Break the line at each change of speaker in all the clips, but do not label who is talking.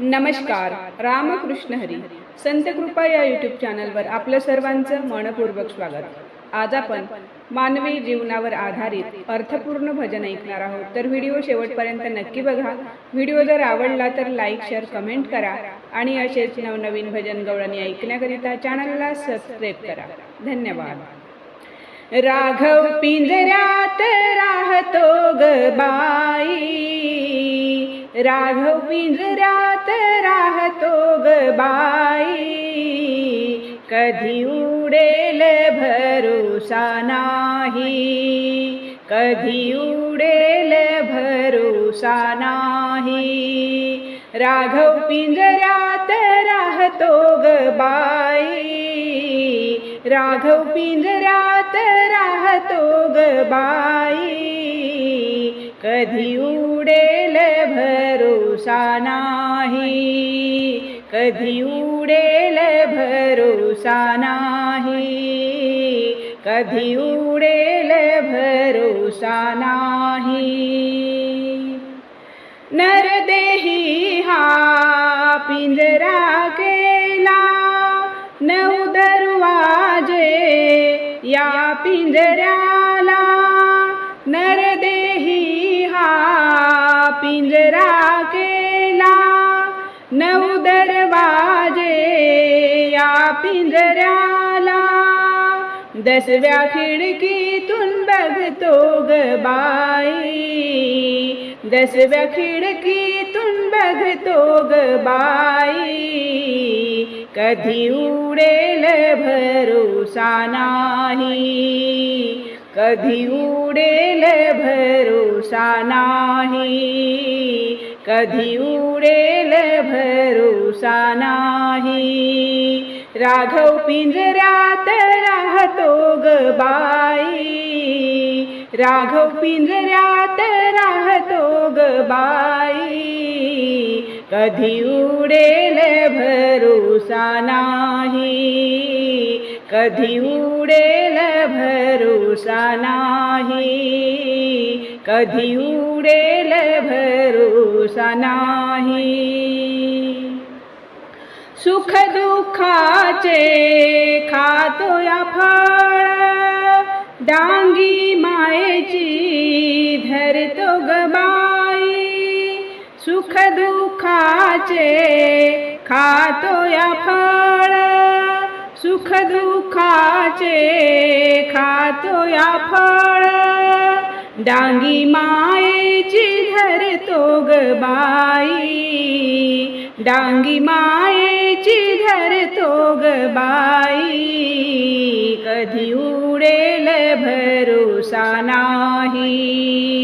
नमस्कार रामकृष्ण हरी संत कृपा या यूट्यूब चॅनलवर आपलं सर्वांचं मनपूर्वक स्वागत. आज आपण मानवी जीवनावर आधारित अर्थपूर्ण भजन ऐकणार आहोत. तर व्हिडिओ शेवटपर्यंत नक्की बघा. व्हिडिओ जर आवडला तर लाईक शेअर कमेंट करा आणि असेच नवनवीन भजन गवळणी ऐकण्याकरिता चॅनलला सबस्क्राईब करा. धन्यवाद. राघव पिंजऱ्यात राहतो ग बाई. राघव पिंजऱ्यात राहतो ग बाई. कधी उडेल भरोसा नाही. कधी उडेल भरोसा नाही. राघव पिंजऱ्यात राहतो ग बाई. राघव पिंजऱ्यात राहतो ग बाई. कधी उडेल भरोसा नाही. कधी उडेल भरोसा नाही. कधी उडेल भरोसा नाही. नरदेही हा पिंजरा केला. नऊ दरवाजे या पिंजऱ्याला दरवाजे या पिंजऱ्याला. दसव्या खिडकीतून बघतो ग बाई. दसव्या खिडकीतून बघतो ग बाई. कधी उडेल भरोसा नाही. कधी उडेल भरोसा नाही. कधी उडेल भरोसा नाही. राघव पिंजऱ्यात राहतो ग बाई. राघव पिंजऱ्यात राहतो ग बाई. कधी उडेल भरोसा नाही. कधी उडेल भरोसा नाही. कधी उडेल भरोसा नाही. सुख दुःखाचे खातो या फळ डांगी मायेची धरतो गबाई सुख दुःखाचे खातो या फळ सुख दुःखाचे खातो या फळ. डांगी मायेची धरतो ग बाई. डांगी मायेची धरतो ग बाई. कधी उडेल भरोसा नाही.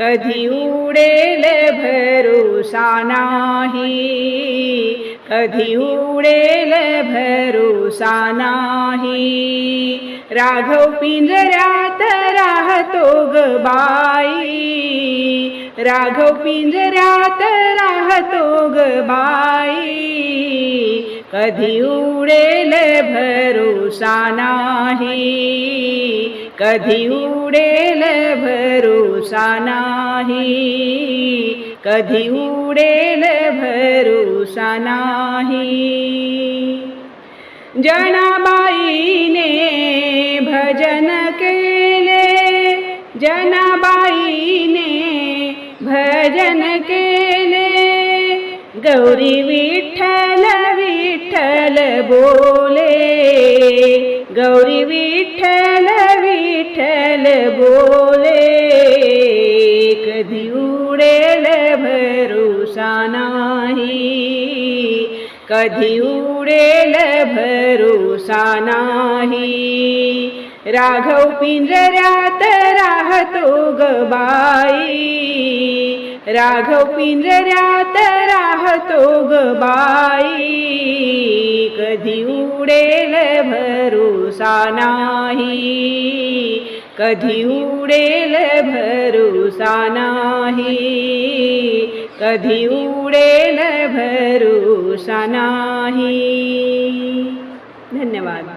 कधी उडेल भरोसा नाही. कधी उडेल भरोसा नाही. राघव पिंजऱ्यात राहतो ग बाई. राघव पिंजऱ्यात राहतो ग बाई. कधी उडेल भरोसा नाही. कधी उडेल भरुसा नाही. कधी उडेल भरुसा नाही. जनाबाईने भजन केले. जनाबाईने भजन केले. गौरी विठ्ठल विठ्ठल बोले. तुमचा नाही. कधी उडेल भरोसा नाही. राघव पिंजऱ्यात राहतो गबाई राघव पिंजऱ्यात राहतो गबाई बाई. कधी उडेल भरोसा नाही. कधी उडेल भरुसा नाही. कधी उडेल भरुसा नाही. धन्यवाद.